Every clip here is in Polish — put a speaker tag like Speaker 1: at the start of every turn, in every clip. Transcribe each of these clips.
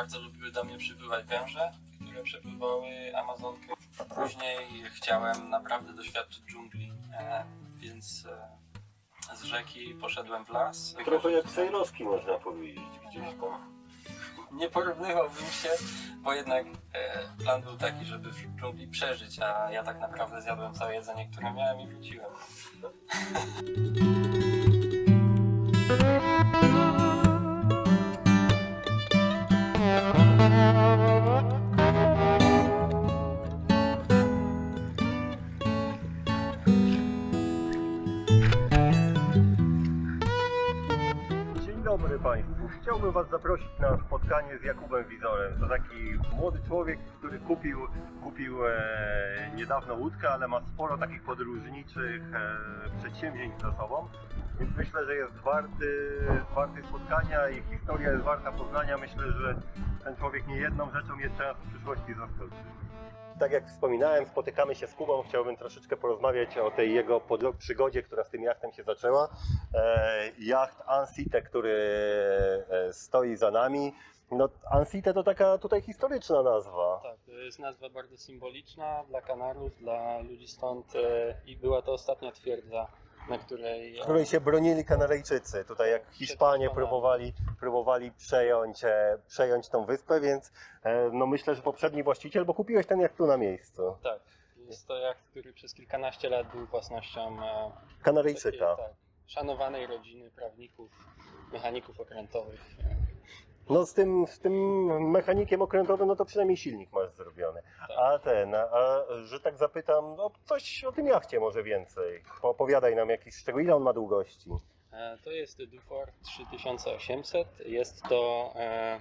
Speaker 1: bardzo lubiły do mnie przypływać węże, które przepływały Amazonkę. Później chciałem naprawdę doświadczyć dżungli, e, więc e, z rzeki poszedłem w las.
Speaker 2: Trochę jak Sejrowski można powiedzieć gdzieś tam.
Speaker 1: Nie porównywałbym się, bo jednak e, plan był taki, żeby w dżungli przeżyć, a ja tak naprawdę zjadłem całe jedzenie, które miałem i wróciłem.
Speaker 2: Państwu. Chciałbym Was zaprosić na spotkanie z Jakubem Wizorem. To taki młody człowiek, który kupił, kupił e, niedawno łódkę, ale ma sporo takich podróżniczych e, przedsięwzięć za sobą. Więc myślę, że jest warty, warty spotkania i historia jest warta poznania. Myślę, że ten człowiek nie jedną rzeczą jeszcze nas w przyszłości zaskoczy. Tak jak wspominałem, spotykamy się z Kubą. Chciałbym troszeczkę porozmawiać o tej jego przygodzie, która z tym jachtem się zaczęła. E, jacht Ansite, który e, stoi za nami. No, Ansite to taka tutaj historyczna nazwa.
Speaker 1: Tak, to jest nazwa bardzo symboliczna dla Kanarów, dla ludzi stąd e, i była to ostatnia twierdza, na której...
Speaker 2: W której się bronili Kanaryjczycy. Tutaj jak Hiszpanie próbowali, próbowali przejąć, e, przejąć tą wyspę, więc e, no myślę, że poprzedni właściciel, bo kupiłeś ten jak tu na miejscu.
Speaker 1: Tak, jest to jacht, który przez kilkanaście lat był własnością e,
Speaker 2: Kanaryjczyka.
Speaker 1: takiej, tak, szanowanej rodziny prawników, mechaników okrętowych. e,
Speaker 2: No z tym, z tym mechanikiem okrętowym, no to przynajmniej silnik masz zrobiony.
Speaker 1: Tak.
Speaker 2: A ten, a że tak zapytam, no coś o tym jachcie może więcej. Opowiadaj nam jakiś szczegół, ile on ma długości.
Speaker 1: E, To jest Dufour 3800. Jest to e,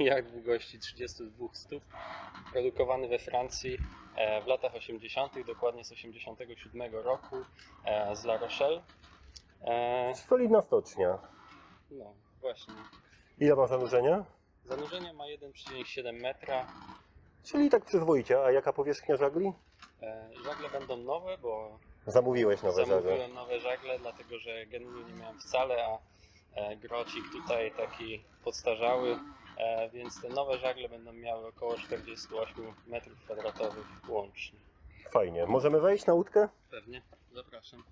Speaker 1: jacht długości 32 stóp, produkowany we Francji e, w latach 80., dokładnie z 87 roku e, z La Rochelle. E,
Speaker 2: Solidna stocznia.
Speaker 1: No, właśnie.
Speaker 2: Ile ma zanurzenia?
Speaker 1: Zanurzenie ma 1,7 metra.
Speaker 2: Czyli tak przyzwoicie. A jaka powierzchnia żagli?
Speaker 1: E, Żagle będą nowe, bo
Speaker 2: Zamówiłeś nowe żagle.
Speaker 1: zamówiłem nowe żagle, dlatego że genu nie miałem wcale, a e, grocik tutaj taki podstarzały, e, więc te nowe żagle będą miały około 48 metrów kwadratowych łącznie.
Speaker 2: Fajnie. Możemy wejść na łódkę?
Speaker 1: Pewnie, zapraszam.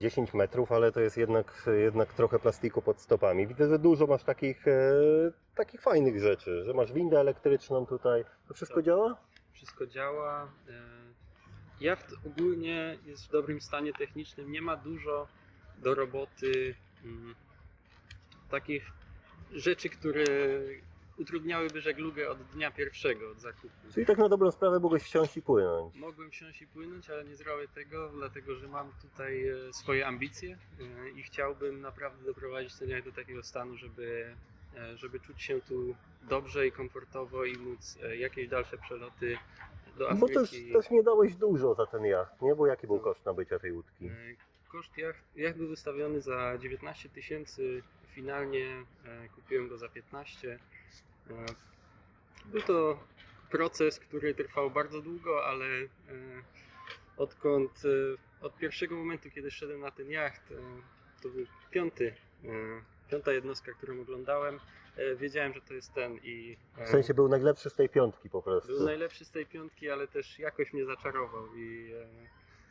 Speaker 2: 10 metrów, ale to jest jednak, jednak trochę plastiku pod stopami. Widzę, że dużo masz takich, e, takich fajnych rzeczy, że masz windę elektryczną tutaj. To wszystko
Speaker 1: Tak.
Speaker 2: działa?
Speaker 1: Wszystko działa. e, Jacht ogólnie jest w dobrym stanie technicznym, nie ma dużo do roboty mm, takich rzeczy, które utrudniałyby żeglugę od dnia pierwszego, od zakupu.
Speaker 2: Czyli tak na dobrą sprawę mogłeś wsiąść i płynąć.
Speaker 1: Mogłem wsiąść i płynąć, ale nie zrobię tego, dlatego że mam tutaj e, swoje ambicje e, i chciałbym naprawdę doprowadzić ten jacht do takiego stanu, żeby, e, żeby czuć się tu dobrze i komfortowo i móc jakieś dalsze przeloty do
Speaker 2: Bo też,
Speaker 1: Afryki.
Speaker 2: też nie dałeś dużo za ten jacht, nie? Bo jaki był koszt nabycia tej łódki?
Speaker 1: Koszt jacht, jacht był wystawiony za 19 tysięcy, finalnie kupiłem go za 15. Był to proces, który trwał bardzo długo, ale e, odkąd, e, od pierwszego momentu, kiedy szedłem na ten jacht, e, to był piąty, piąta jednostka, którą oglądałem, wiedziałem, że to jest ten i
Speaker 2: W sensie był najlepszy z tej piątki po prostu.
Speaker 1: był najlepszy z tej piątki, ale też jakoś mnie zaczarował i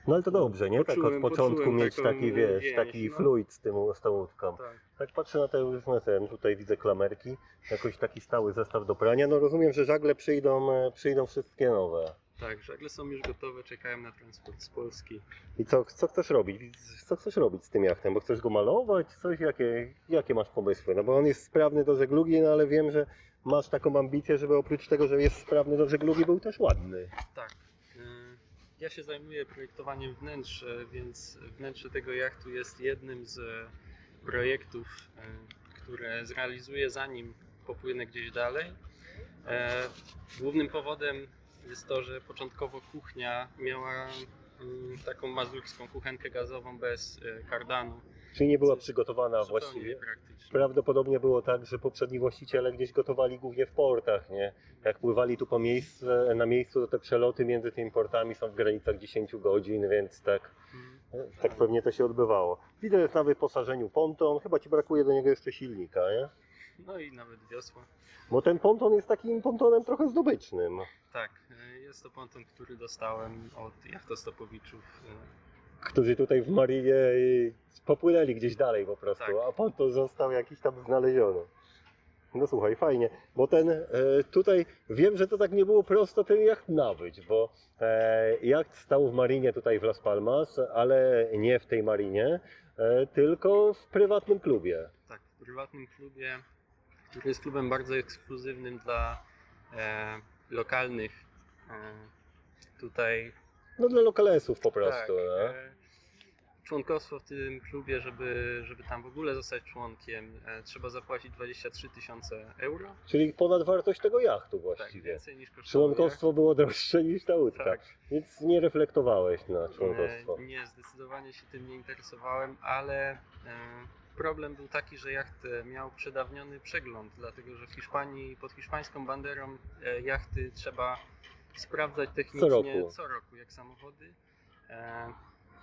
Speaker 2: No ale to dobrze, nie? Tak od
Speaker 1: Poczułem-
Speaker 2: początku
Speaker 1: poczułem
Speaker 2: mieć
Speaker 1: taką
Speaker 2: taki, wiesz,
Speaker 1: więź,
Speaker 2: taki
Speaker 1: no.
Speaker 2: fluid z, tym, z tą łódką.
Speaker 1: tak.
Speaker 2: Tak patrzę na te różne ten, tutaj widzę klamerki, jakoś taki stały zestaw do prania. No rozumiem, że żagle przyjdą, e, przyjdą wszystkie nowe.
Speaker 1: Tak, żagle są już gotowe, czekają na transport z Polski.
Speaker 2: I co, co chcesz robić? Co chcesz robić z tym jachtem? Bo chcesz go malować? Coś, jakie, jakie masz pomysły? No bo on jest sprawny do żeglugi, no ale wiem, że masz taką ambicję, żeby oprócz tego, że jest sprawny do żeglugi, był też ładny.
Speaker 1: Tak. Ja się zajmuję projektowaniem wnętrz, e, więc wnętrze tego jachtu jest jednym z projektów, e, które zrealizuję zanim popłynę gdzieś dalej. E, Głównym powodem jest to, że początkowo kuchnia miała mm, taką mazurską kuchenkę gazową bez e, kardanu.
Speaker 2: Czyli nie była przygotowana
Speaker 1: Zupełnie
Speaker 2: właściwie? Prawdopodobnie było tak, że poprzedni właściciele gdzieś gotowali głównie w portach, nie? Jak pływali tu po miejsce, na miejscu, to te przeloty między tymi portami są w granicach 10 godzin, więc tak,
Speaker 1: Mm.
Speaker 2: tak pewnie to się odbywało. Widzę, jest na wyposażeniu ponton, chyba Ci brakuje do niego jeszcze silnika, nie?
Speaker 1: no i nawet wiosło.
Speaker 2: Bo ten ponton jest takim pontonem trochę zdobycznym.
Speaker 1: Tak, e, jest to ponton, który dostałem od jachtostopowiczów.
Speaker 2: Którzy tutaj w Marinie popłynęli gdzieś dalej po prostu,
Speaker 1: Tak.
Speaker 2: a ponton został jakiś tam znaleziony. No słuchaj, fajnie, bo ten e, tutaj wiem, że to tak nie było prosto ten jacht nabyć, bo e, jacht stał w marinie tutaj w Las Palmas, ale nie w tej marinie, e, tylko w prywatnym klubie.
Speaker 1: Tak, w prywatnym klubie, który jest klubem bardzo ekskluzywnym dla e, lokalnych. E, tutaj
Speaker 2: No dla lokalesów po prostu.
Speaker 1: tak,
Speaker 2: no.
Speaker 1: e, członkostwo w tym klubie, żeby, żeby tam w ogóle zostać członkiem, e, trzeba zapłacić 23 tysiące euro.
Speaker 2: Czyli ponad wartość tego jachtu
Speaker 1: Tak,
Speaker 2: właściwie.
Speaker 1: więcej niż.
Speaker 2: Członkostwo było droższe niż ta łódka,
Speaker 1: Tak.
Speaker 2: więc nie reflektowałeś na członkostwo.
Speaker 1: E, Nie, zdecydowanie się tym nie interesowałem, ale e, problem był taki, że jacht miał przedawniony przegląd, dlatego że w Hiszpanii pod hiszpańską banderą jachty trzeba sprawdzać technicznie
Speaker 2: roku.
Speaker 1: co roku jak samochody. E,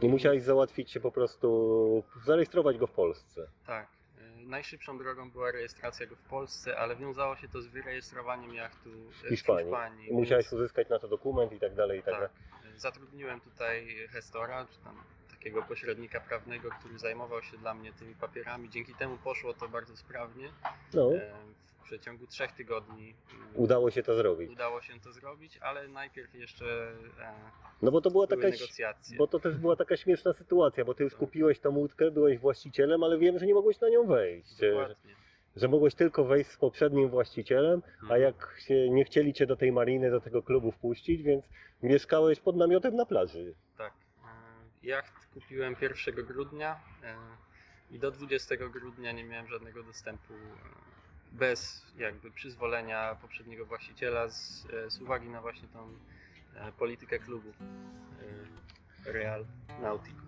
Speaker 2: I musiałeś załatwić się po prostu, zarejestrować go w Polsce.
Speaker 1: Tak. e, Najszybszą drogą była rejestracja go w Polsce, ale wiązało się to z wyrejestrowaniem jachtu e,
Speaker 2: W Hiszpanii.
Speaker 1: w Hiszpanii
Speaker 2: musiałeś
Speaker 1: więc-
Speaker 2: uzyskać na to dokument i tak dalej, i tak
Speaker 1: Tak.
Speaker 2: dalej.
Speaker 1: Zatrudniłem tutaj Hestora, czy tam takiego pośrednika prawnego, który zajmował się dla mnie tymi papierami. Dzięki temu poszło to bardzo sprawnie.
Speaker 2: No,
Speaker 1: E, W przeciągu trzech tygodni mm,
Speaker 2: udało się to zrobić.
Speaker 1: udało się to zrobić, ale najpierw jeszcze e,
Speaker 2: No bo to była taka,
Speaker 1: negocjacje.
Speaker 2: bo to też była taka śmieszna sytuacja, bo ty już kupiłeś tą łódkę, byłeś właścicielem, ale wiem, że nie mogłeś na nią wejść. Że,
Speaker 1: Dokładnie.
Speaker 2: że mogłeś tylko wejść z poprzednim właścicielem, a
Speaker 1: Mhm.
Speaker 2: jak się nie chcieli cię do tej mariny, do tego klubu wpuścić, więc mieszkałeś pod namiotem na plaży.
Speaker 1: Tak. Jacht kupiłem 1 grudnia e, i do 20 grudnia nie miałem żadnego dostępu e, bez jakby przyzwolenia poprzedniego właściciela z, e, z uwagi na właśnie tą politykę klubu Real Nautico.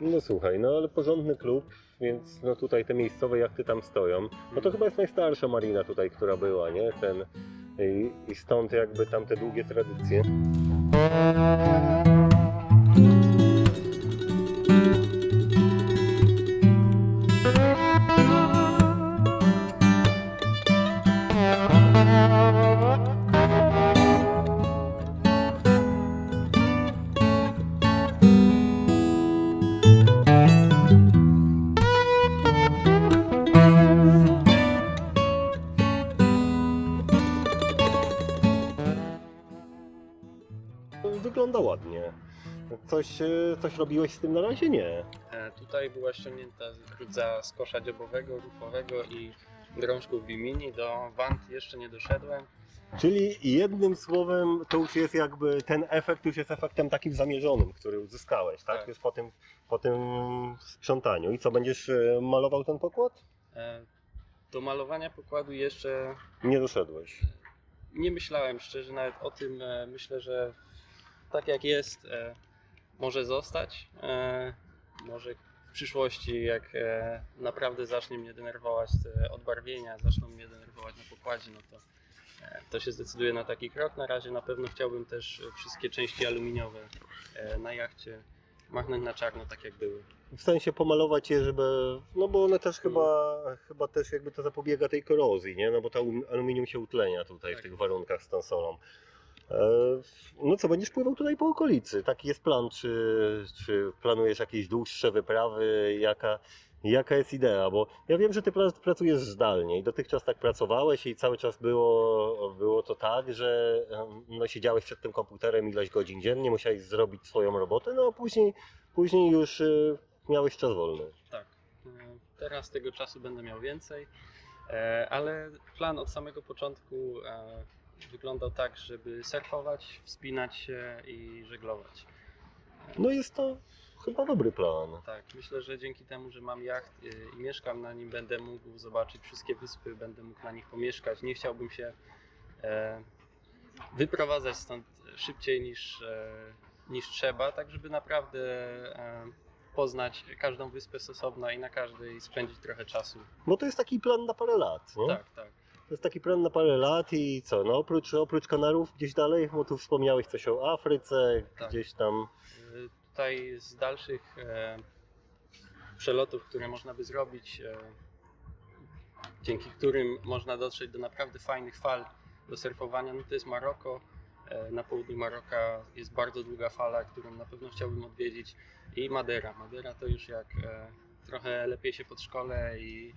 Speaker 2: No słuchaj, no ale porządny klub, więc no tutaj te miejscowe jachty tam stoją. No to chyba jest najstarsza marina tutaj, która była, nie? Ten, i, I stąd jakby tam te długie tradycje. Wygląda ładnie. Coś, e, coś robiłeś z tym na razie? Nie.
Speaker 1: E, Tutaj była ściągnięta rdza z kosza dziobowego, rufowego i drążków bimini. Do wand jeszcze nie doszedłem.
Speaker 2: Czyli jednym słowem to już jest jakby ten efekt już jest efektem takim zamierzonym, który uzyskałeś, tak?
Speaker 1: Tak.
Speaker 2: Już po tym, po tym sprzątaniu. I co, będziesz e, malował ten pokład?
Speaker 1: E, Do malowania pokładu jeszcze
Speaker 2: Nie doszedłeś.
Speaker 1: nie myślałem szczerze nawet o tym. E, Myślę, że tak jak jest, e, może zostać. E, Może w przyszłości, jak e, naprawdę zacznie mnie denerwować te odbarwienia, zaczną mnie denerwować na pokładzie, no to, to się zdecyduje na taki krok. Na razie na pewno chciałbym też wszystkie części aluminiowe na jachcie machnąć na czarno, tak jak były.
Speaker 2: W sensie pomalować je, żeby. No bo one też chyba, chyba też jakby to zapobiega tej korozji, nie? No bo to alum- aluminium się utlenia tutaj w
Speaker 1: Tak.
Speaker 2: tych warunkach z tą solą. E, No co, będziesz pływał tutaj po okolicy? Taki jest plan, czy, czy planujesz jakieś dłuższe wyprawy? Jaka, jaka jest idea? Bo ja wiem, że ty pra- pracujesz zdalnie i dotychczas tak pracowałeś i cały czas było, było to tak, że no, siedziałeś przed tym komputerem ileś godzin dziennie, musiałeś zrobić swoją robotę, no a później, później już y, miałeś czas wolny.
Speaker 1: Tak. E, Teraz tego czasu będę miał więcej, e, ale plan od samego początku e, wyglądał tak, żeby surfować, wspinać się i żeglować.
Speaker 2: No jest to chyba dobry plan.
Speaker 1: Tak, myślę, że dzięki temu, że mam jacht e, i mieszkam na nim, będę mógł zobaczyć wszystkie wyspy, będę mógł na nich pomieszkać. Nie chciałbym się e, wyprowadzać stąd szybciej niż, e, niż trzeba, tak żeby naprawdę e, poznać każdą wyspę z osobna i na każdej spędzić trochę czasu.
Speaker 2: Bo to jest taki plan na parę lat.
Speaker 1: Tak, tak.
Speaker 2: To jest taki plan na parę lat i co, no oprócz, oprócz Kanarów gdzieś dalej, bo tu wspomniałeś coś o Afryce,
Speaker 1: Tak.
Speaker 2: gdzieś tam.
Speaker 1: Y, Tutaj z dalszych e, przelotów, które można by zrobić, e, dzięki którym można dotrzeć do naprawdę fajnych fal do surfowania, no to jest Maroko. E, Na południu Maroka jest bardzo długa fala, którą na pewno chciałbym odwiedzić i Madera. Madera to już jak e, trochę lepiej się pod szkole i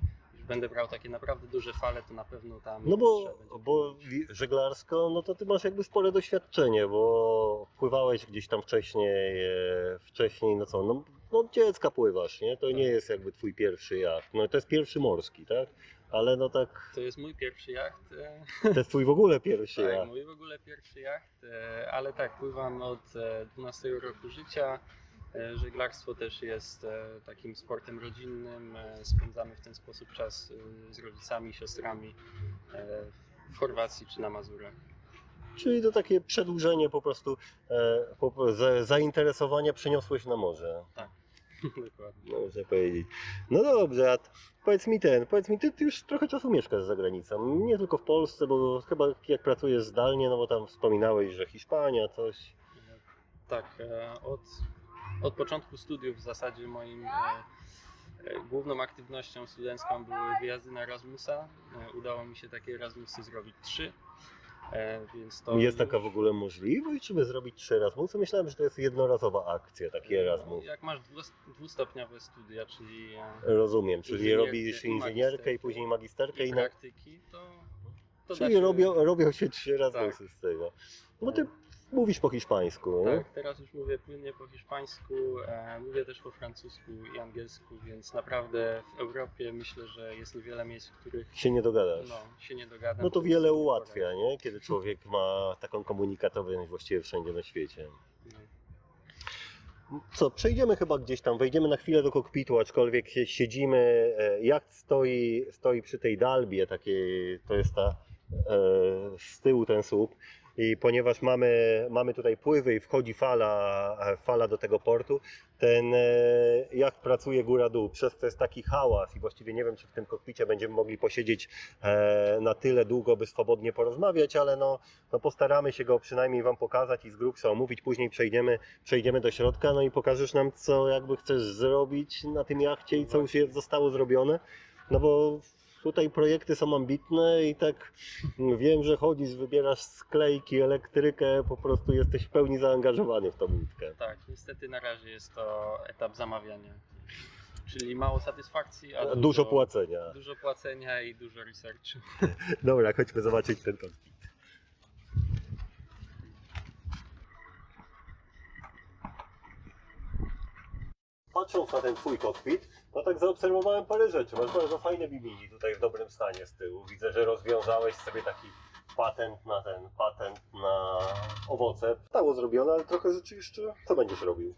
Speaker 1: będę brał takie naprawdę duże fale, to na pewno tam
Speaker 2: No bo, bo żeglarsko, no to ty masz jakby spore doświadczenie, bo pływałeś gdzieś tam wcześniej, e, wcześniej, no co, no, no od dziecka pływasz, nie? To nie
Speaker 1: Tak.
Speaker 2: jest jakby twój pierwszy jacht. No to jest pierwszy morski, tak? Ale no tak,
Speaker 1: To jest mój pierwszy jacht. e,
Speaker 2: to jest twój w ogóle pierwszy
Speaker 1: Tak,
Speaker 2: jacht.
Speaker 1: mój w ogóle pierwszy jacht, e, ale tak, pływam od e, 12 roku życia. E, Żeglarstwo też jest e, takim sportem rodzinnym. E, Spędzamy w ten sposób czas z rodzicami, siostrami w Chorwacji czy na Mazurach.
Speaker 2: Czyli to takie przedłużenie po prostu zainteresowania przeniosłeś na morze.
Speaker 1: Dokładnie.
Speaker 2: No, można powiedzieć. No dobrze, a powiedz mi ten, powiedz mi, ty, ty już trochę czasu mieszkasz za granicą, nie tylko w Polsce, bo chyba jak pracujesz zdalnie, no bo tam wspominałeś, że Hiszpania, coś.
Speaker 1: Tak, od, od początku studiów w zasadzie moim e, e, główną aktywnością studencką były wyjazdy na Erasmusa. E, Udało mi się takie Erasmusy zrobić trzy. Więc to
Speaker 2: Jest taka w ogóle możliwość, żeby zrobić trzy Erasmusy? Myślałem, że to jest jednorazowa akcja, taki Erasmus.
Speaker 1: Jak masz dwus- dwustopniowe studia, czyli
Speaker 2: Rozumiem, czyli robisz inżynierkę i później magisterkę
Speaker 1: i
Speaker 2: i na...
Speaker 1: praktyki, to, to
Speaker 2: Czyli robią, robią się trzy Erasmusy z tego. Bo ty mówisz po hiszpańsku?
Speaker 1: Tak, teraz już mówię płynnie po hiszpańsku, e, mówię też po francusku i angielsku, więc naprawdę w Europie myślę, że jest niewiele miejsc, w których
Speaker 2: Się nie dogadasz.
Speaker 1: no, się nie dogadam.
Speaker 2: No to wiele ułatwia, nie? Kiedy człowiek ma taką komunikatowość właściwie wszędzie na świecie.
Speaker 1: No.
Speaker 2: Co, przejdziemy chyba gdzieś tam, wejdziemy na chwilę do kokpitu, aczkolwiek sie- siedzimy, e, jacht stoi, stoi przy tej dalbie, takiej, to jest ta e, z tyłu ten słup. I ponieważ mamy, mamy tutaj pływy i wchodzi fala, fala do tego portu, ten e, jacht pracuje góra-dół, przez to jest taki hałas i właściwie nie wiem, czy w tym kokpicie będziemy mogli posiedzieć e, na tyle długo, by swobodnie porozmawiać, ale no, no postaramy się go przynajmniej Wam pokazać i z grubsza omówić, później przejdziemy przejdziemy do środka, no i pokażesz nam, co jakby chcesz zrobić na tym jachcie i co już jest, zostało zrobione. No bo tutaj projekty są ambitne i tak wiem, że chodzisz, wybierasz sklejki, elektrykę, po prostu jesteś w pełni zaangażowany w tą łódkę.
Speaker 1: Tak, niestety na razie jest to etap zamawiania. Czyli mało satysfakcji, a
Speaker 2: Dużo płacenia.
Speaker 1: Dużo płacenia i dużo researchu.
Speaker 2: Dobra, chodźmy zobaczyć ten kokpit. Patrząc na ten twój kokpit, no tak zaobserwowałem parę rzeczy. Masz bardzo fajne bimini tutaj w dobrym stanie z tyłu. Widzę, że rozwiązałeś sobie taki patent na ten, patent na owoce. Stało zrobione, ale trochę rzeczy jeszcze. Co będziesz robił?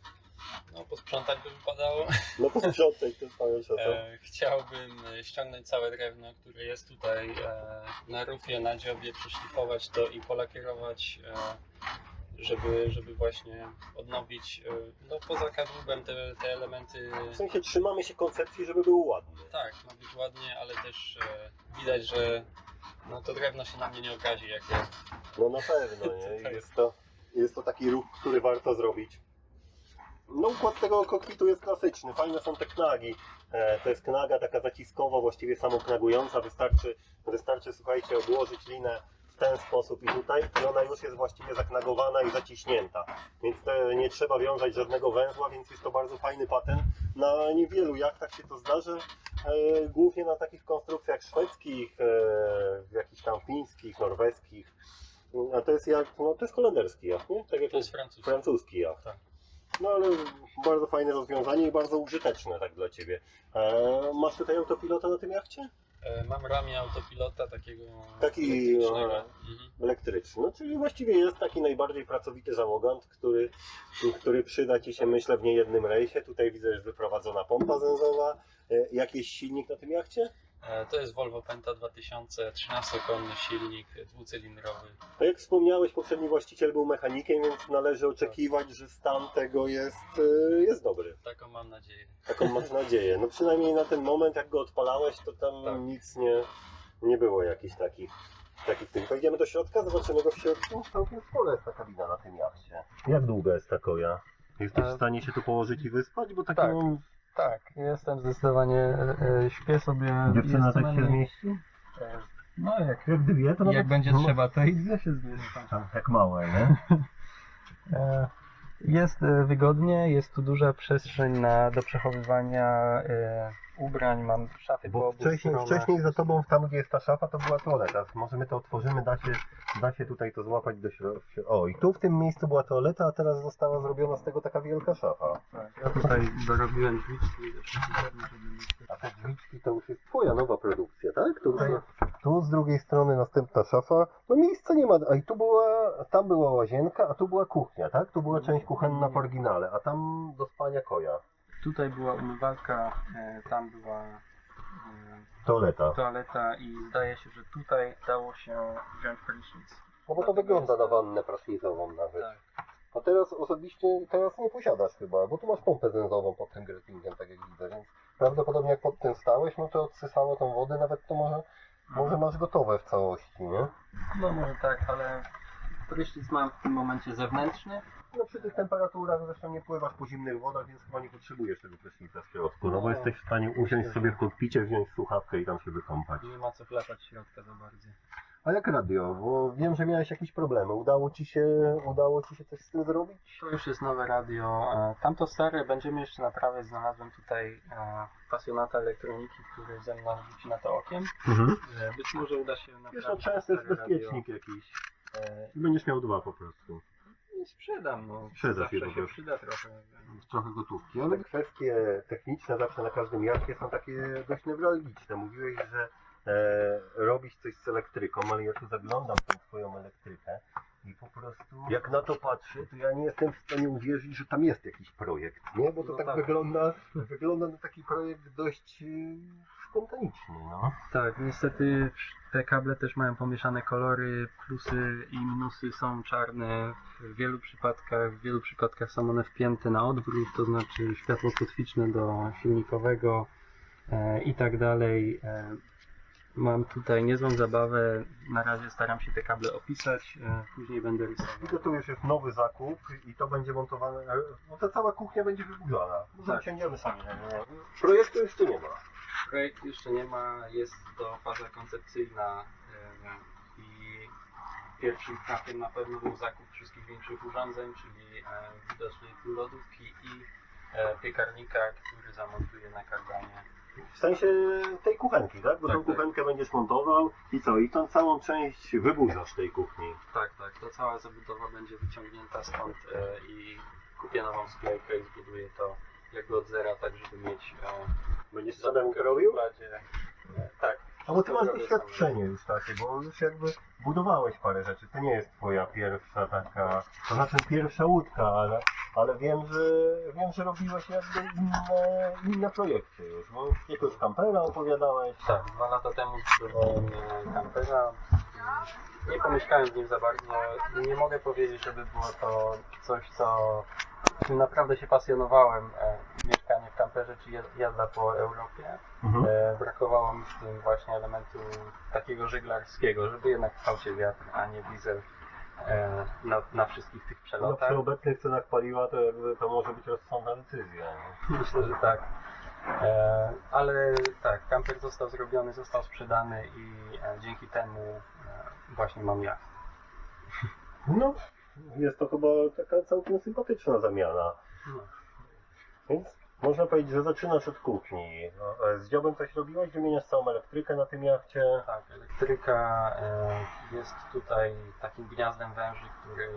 Speaker 1: No, posprzątać by wypadało.
Speaker 2: No posprzątaj ten cały czas.
Speaker 1: E, chciałbym ściągnąć całe drewno, które jest tutaj e, na rufie, na dziobie, przeszlifować to i polakierować, e, żeby, żeby właśnie odnowić, e, no poza kadłubem te, te elementy,
Speaker 2: W sensie trzymamy się koncepcji, żeby był ładny.
Speaker 1: tak, ma być ładnie, ale też e, widać, że no to drewno się na mnie nie obrazi, jak ja
Speaker 2: No na pewno, nie? Jest to, jest to taki ruch, który warto zrobić. No układ tego kokpitu jest klasyczny, fajne są te knagi. E, to jest knaga taka zaciskowa, właściwie samoknagująca, wystarczy, wystarczy słuchajcie, obłożyć linę w ten sposób i tutaj i ona już jest właściwie zaknagowana i zaciśnięta. Więc nie trzeba wiązać żadnego węzła, więc jest to bardzo fajny patent. Na niewielu jachtach się to zdarzy, e, głównie na takich konstrukcjach szwedzkich, e, jakichś tam fińskich, norweskich. A to jest jak, no to jest holenderski jacht, nie? Tak jak
Speaker 1: to jest francuski.
Speaker 2: francuski jacht.
Speaker 1: Tak.
Speaker 2: No ale bardzo fajne rozwiązanie i bardzo użyteczne tak dla Ciebie. E, masz tutaj autopilota na tym jachcie?
Speaker 1: E, Mam ramię autopilota takiego
Speaker 2: Taki,
Speaker 1: elektrycznego.
Speaker 2: e,
Speaker 1: Mhm.
Speaker 2: Elektryczny. No, czyli właściwie jest taki najbardziej pracowity załogant, który, który przyda Ci się myślę w niejednym rejsie. Tutaj widzę, że wyprowadzona pompa zęzowa. E, jakiś silnik na tym jachcie?
Speaker 1: E, To jest Volvo Penta 2000, 13-konny silnik dwucylindrowy.
Speaker 2: A jak wspomniałeś, poprzedni właściciel był mechanikiem, więc należy oczekiwać, że stan tego jest, e, jest dobry.
Speaker 1: Taką mam nadzieję.
Speaker 2: Taką masz nadzieję. No przynajmniej na ten moment, jak go odpalałeś, to tam
Speaker 1: Tak.
Speaker 2: nic nie, nie było jakichś takich, takich tych. Wejdziemy do środka, zobaczymy go w środku. Całkiem spora jest ta kabina na tym jachcie. Jak długa jest ta koja? Jesteś
Speaker 1: E,
Speaker 2: w stanie się tu położyć i wyspać? Bo taki
Speaker 1: tak.
Speaker 2: mam
Speaker 1: Tak, jestem zdecydowanie, e, śpię sobie.
Speaker 2: Dziewczyna tak się zmieści?
Speaker 1: e, No jak,
Speaker 2: Jak dwie, to
Speaker 1: jak będzie
Speaker 2: no,
Speaker 1: trzeba, to i dwie się zmieszczą.
Speaker 2: tam, Jak małe, nie?
Speaker 1: E, Jest e, wygodnie, jest tu duża przestrzeń na, do przechowywania e, ubrań, mam szafy po
Speaker 2: Bo
Speaker 1: obu
Speaker 2: wcześniej,
Speaker 1: stronach.
Speaker 2: wcześniej za tobą, tam gdzie jest ta szafa, to była toaleta. Może my to otworzymy, da się, da się tutaj to złapać do środka. O, i tu w tym miejscu była toaleta, a teraz została zrobiona z tego taka wielka szafa.
Speaker 1: Tak, ja tutaj dorobiłem drzwiczki
Speaker 2: A te drzwiczki to już jest twoja nowa produkcja, tak? Tutaj, tu z drugiej strony następna szafa. No miejsca nie ma, a i tu była, tam była łazienka, a tu była kuchnia, tak? Tu była część kuchenna w oryginale, a tam do spania koja.
Speaker 1: Tutaj była umywalka, e, tam była e,
Speaker 2: Toaleta.
Speaker 1: toaleta i zdaje się, że tutaj dało się wziąć prysznic.
Speaker 2: No bo to wygląda na wannę prysznicową nawet.
Speaker 1: Tak.
Speaker 2: A teraz osobiście, teraz nie posiadasz chyba, bo tu masz pompę benzową pod tym grettingiem, tak jak widzę, więc prawdopodobnie jak pod tym stałeś, no to odsysało tą wodę, nawet to może, może masz gotowe w całości, nie?
Speaker 1: No może tak, ale prysznic mam w tym momencie zewnętrzny.
Speaker 2: No przy tych temperaturach zresztą nie pływasz po zimnych wodach, więc chyba nie potrzebujesz tego prysznica w środku, no bo
Speaker 1: No.
Speaker 2: jesteś w stanie usiąść sobie w kokpicie, wziąć słuchawkę i tam się wykąpać.
Speaker 1: Nie ma co klepać środka za bardzo.
Speaker 2: A jak radio? Bo wiem, że miałeś jakieś problemy, udało ci się, udało ci się coś z tym zrobić?
Speaker 1: To już jest nowe radio. E, Tamto stare będziemy jeszcze naprawiać. Znalazłem tutaj e, pasjonata elektroniki, który ze mną rzuci na to okiem.
Speaker 2: Mhm.
Speaker 1: E, Być może uda się naprawić.
Speaker 2: Wiesz, no często jest
Speaker 1: stare radio.
Speaker 2: bezpiecznik jakiś. Będziesz miał dwa po prostu.
Speaker 1: I sprzedam, no.
Speaker 2: Sprzedasz
Speaker 1: Zawsze
Speaker 2: je po
Speaker 1: się
Speaker 2: prostu.
Speaker 1: przyda trochę.
Speaker 2: trochę gotówki. Ale kwestie techniczne zawsze na każdym jachcie są takie dość newralgiczne. Mówiłeś, że e, robisz coś z elektryką, ale ja tu zaglądam w tą twoją elektrykę i po prostu jak na to patrzę, to ja nie jestem w stanie uwierzyć, że tam jest jakiś projekt, nie? Bo to
Speaker 1: No
Speaker 2: tak,
Speaker 1: tak.
Speaker 2: Wygląda, wygląda na taki projekt dość e, spontaniczny, no.
Speaker 1: Tak, niestety te kable też mają pomieszane kolory, plusy i minusy są czarne w wielu przypadkach, w wielu przypadkach są one wpięte na odwrót, to znaczy światło kotwiczne do silnikowego e, i tak dalej. E, mam tutaj niezłą zabawę, na razie staram się te kable opisać, e, później będę rysował.
Speaker 2: Widzę, tu już jest nowy zakup i to będzie montowane, e, no ta cała kuchnia będzie wybudowana. Może
Speaker 1: Tak.
Speaker 2: sami na nią. Projektu jeszcze nie ma.
Speaker 1: Projekt jeszcze nie ma, jest to faza koncepcyjna e, i pierwszym krokiem na pewno był zakup wszystkich większych urządzeń, czyli e, widocznej lodówki i e, piekarnika, który zamontuje na kardanie.
Speaker 2: W sensie tej kuchenki, tak? Bo
Speaker 1: Tak,
Speaker 2: tą
Speaker 1: tak.
Speaker 2: kuchenkę będziesz montował i co? I tą całą część wyburzasz tej kuchni.
Speaker 1: Tak, tak, to cała zabudowa będzie wyciągnięta stąd i kupię nową sklejkę i zbuduję to jakby od zera, tak żeby mieć e,
Speaker 2: Będziesz samemu to robił?
Speaker 1: E, tak.
Speaker 2: No bo ty masz doświadczenie już takie, bo już jakby budowałeś parę rzeczy. To nie jest twoja pierwsza taka, to znaczy pierwsza łódka, ale, ale wiem, że wiem, że robiłeś jakby inne, inne projekty już. Bo jakiegoś kampera opowiadałeś.
Speaker 1: Tak, dwa lata temu zbudowałem e, kampera. Nie pomieszkałem w nim za bardzo. Nie mogę powiedzieć, żeby było to coś, co naprawdę się pasjonowałem. E, mieszkanie w kamperze czy jaz- jazda po Europie.
Speaker 2: Mhm.
Speaker 1: E, brakowało mi w tym właśnie elementu takiego żeglarskiego, żeby jednak stał się wiatr, a nie diesel e, na, na wszystkich tych
Speaker 2: No
Speaker 1: przelotach.
Speaker 2: przy obecnych cenach paliwa to jakby to może być rozsądna decyzja. nie?
Speaker 1: Myślę, że tak. E, ale tak, kamper został zrobiony, został sprzedany i dzięki temu właśnie mam ja.
Speaker 2: No, jest to chyba taka całkiem sympatyczna zamiana.
Speaker 1: No.
Speaker 2: Więc można powiedzieć, że zaczynasz od kuchni. No, e, z dziobem coś robiłeś? Wymieniasz całą elektrykę na tym jachcie.
Speaker 1: Tak, elektryka e, jest tutaj takim gniazdem węży, który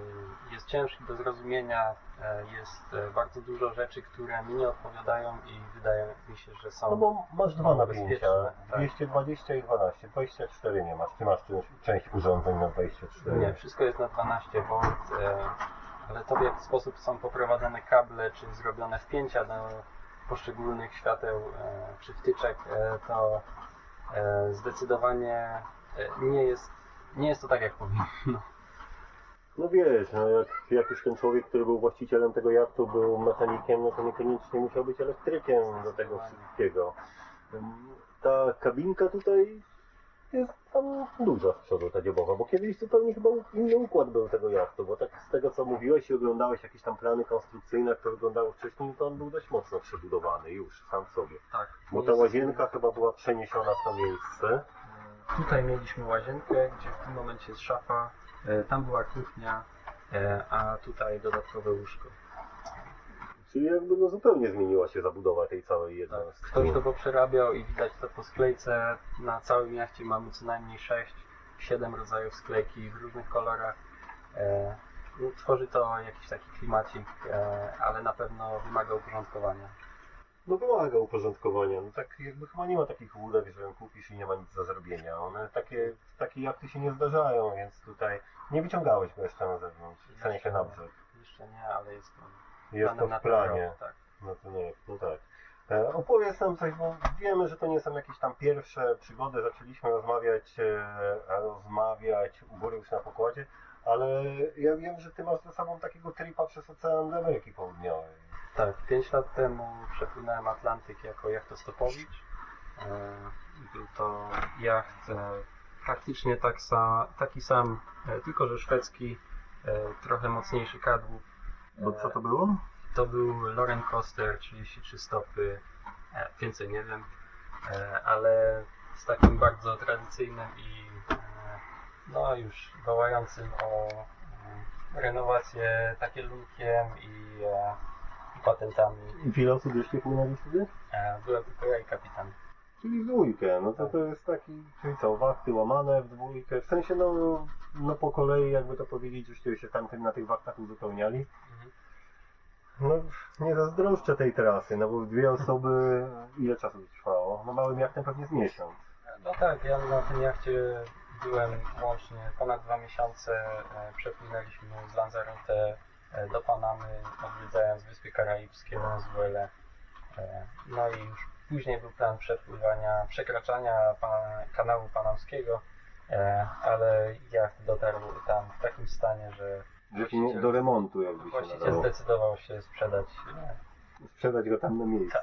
Speaker 1: jest ciężki do zrozumienia. E, jest e, bardzo dużo rzeczy, które mi nie odpowiadają i wydaje mi się, że są
Speaker 2: No bo masz dwa napięcia.
Speaker 1: bezpieczne, tak.
Speaker 2: 220 i 12. 24 nie masz. Ty masz część, część urządzeń na 24.
Speaker 1: Nie, wszystko jest na 12 V, e, ale to w jaki sposób są poprowadzone kable, czy zrobione wpięcia do poszczególnych świateł e, czy wtyczek, e, to e, zdecydowanie nie jest, nie jest to tak jak powinno.
Speaker 2: No wiesz, no jak, jak już ten człowiek, który był właścicielem tego jachtu, był mechanikiem, no to niekoniecznie musiał być elektrykiem do tego wszystkiego. Ta kabinka tutaj jest tam duża z przodu ta dziobowa, bo kiedyś zupełnie chyba inny układ był tego jachtu, bo tak z tego co mówiłeś i oglądałeś jakieś tam plany konstrukcyjne, które wyglądały wcześniej, to on był dość mocno przebudowany już sam w sobie.
Speaker 1: Tak.
Speaker 2: Bo ta łazienka chyba była przeniesiona w to miejsce.
Speaker 1: Tutaj mieliśmy łazienkę, gdzie w tym momencie jest szafa. E, Tam była kuchnia, e, a tutaj dodatkowe łóżko.
Speaker 2: Czyli jakby no zupełnie zmieniła się zabudowa tej całej jednostki.
Speaker 1: Ktoś to poprzerabiał i widać to po sklejce. Na całym jachcie mamy co najmniej 6-7 rodzajów sklejki w różnych kolorach. E, no, Tworzy to jakiś taki klimacik, e, ale na pewno wymaga uporządkowania.
Speaker 2: No wymaga uporządkowania. No tak jakby chyba nie ma takich łódek, że ją kupisz i nie ma nic do zrobienia. One takie, takie jachty się nie zdarzają, więc tutaj nie wyciągałeś go jeszcze na zewnątrz, w sensie na brzeg.
Speaker 1: Jeszcze nie, ale jest to
Speaker 2: Jest to
Speaker 1: na
Speaker 2: w
Speaker 1: ten
Speaker 2: planie.
Speaker 1: rok, Tak.
Speaker 2: No to nie, no tak. E, opowiedz nam coś, bo wiemy, że to nie są jakieś tam pierwsze przygody. Zaczęliśmy rozmawiać, e, rozmawiać u góry już na pokładzie, ale ja wiem, że ty masz ze sobą takiego tripa przez ocean do Ameryki Południowej.
Speaker 1: Tak, 5 lat temu przepłynąłem Atlantyk jako jachtostopowicz. E, Był to jacht praktycznie tak sa, taki sam, tylko że szwedzki, trochę mocniejszy kadłub.
Speaker 2: Bo co to było?
Speaker 1: To był Loren Coaster 33 stopy, e, więcej nie wiem, e, ale z takim bardzo tradycyjnym i e, no już wołającym o renowację takielunkiem i e, patentami.
Speaker 2: I ile osób jeszcze płynęli wtedy?
Speaker 1: Była tylko ja i kapitan.
Speaker 2: Czyli w dwójkę, no to to jest taki, czyli co, wachty łamane w dwójkę, w sensie no, no po kolei jakby to powiedzieć, żeście się tam tym, na tych wachtach uzupełniali. No nie zazdroszczę tej trasy, no bo dwie osoby, ile czasu to trwało? No małym jachtem pewnie z miesiąc.
Speaker 1: No tak, ja na tym jachcie byłem łącznie ponad dwa miesiące. E, Przepłynęliśmy z Lanzarote e, do Panamy, odwiedzając Wyspy Karaibskie, Venezuelę. E, No i już później był plan przepływania, przekraczania kanału panamskiego, ale jacht dotarł tam w takim stanie, że
Speaker 2: Do remontu jakby się
Speaker 1: właściciel
Speaker 2: nadało.
Speaker 1: zdecydował się sprzedać e,
Speaker 2: Sprzedać go tam na miejscu.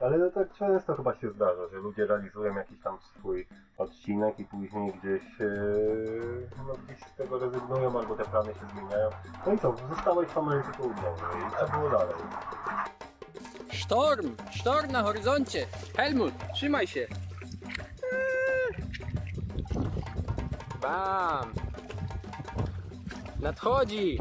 Speaker 2: Ale no tak często chyba się zdarza, że ludzie realizują jakiś tam swój odcinek i później gdzieś, yy, no gdzieś z tego rezygnują albo te plany się zmieniają. No i co, zostałeś w Ameryce Południowej i co było dalej?
Speaker 3: Sztorm! Sztorm na horyzoncie! Helmut, trzymaj się! Bam! nadchodzi!